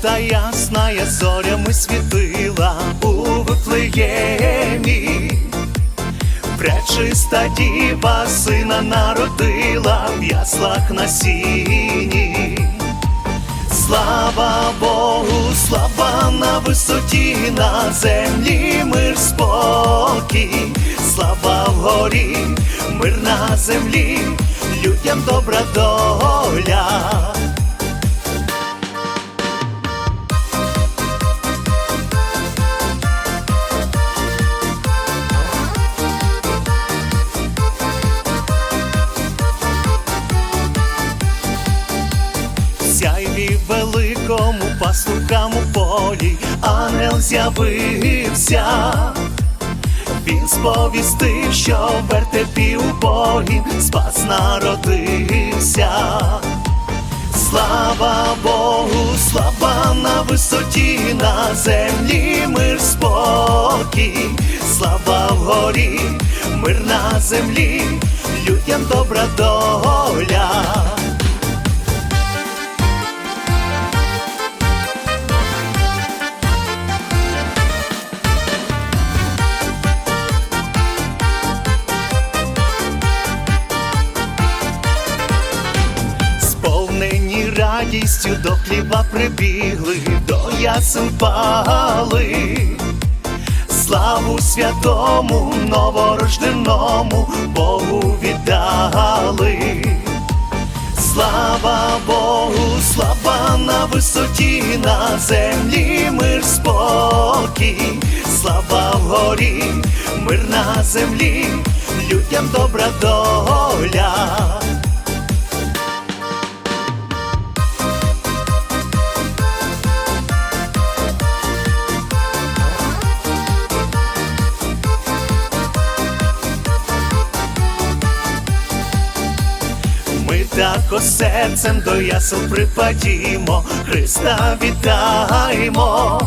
та ясна, зорями світила у Вифлеємі. Пречиста діва сина народила в яслах на сіні. Слава Богу, слава на висоті, на землі мир спокій, слава вгорі, мир на землі, людям добра доля. Великому пастухам у полі ангел з'явився. Він сповістив, що в вертепі у Богі спас народився. Слава Богу, слава на висоті, на землі мир спокій, слава вгорі, мир на землі, людям добра доля. Радістю до хліба прибігли, до ясен пали. Славу святому новорожденому Богу віддали. Слава Богу, слава на висоті, на землі мир спокій, слава вгорі, мир на землі, людям добра доля. Ми тако серцем до ясел припадімо, Христа вітаємо,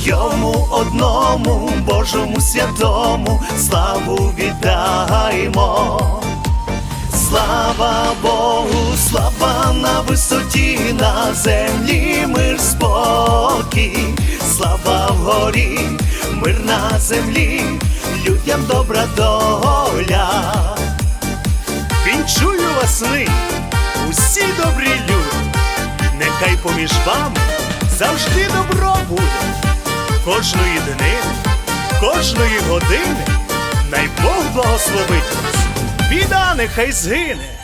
йому одному, Божому святому, славу віддаємо. Слава Богу, слава на висоті, на землі мир спокій, слава вгорі, мир на землі, людям добра доля. Нині, усі добрі люди, нехай поміж вами завжди добро буде. Кожної днини, кожної години, най Бог благословить вас, біда нехай згине.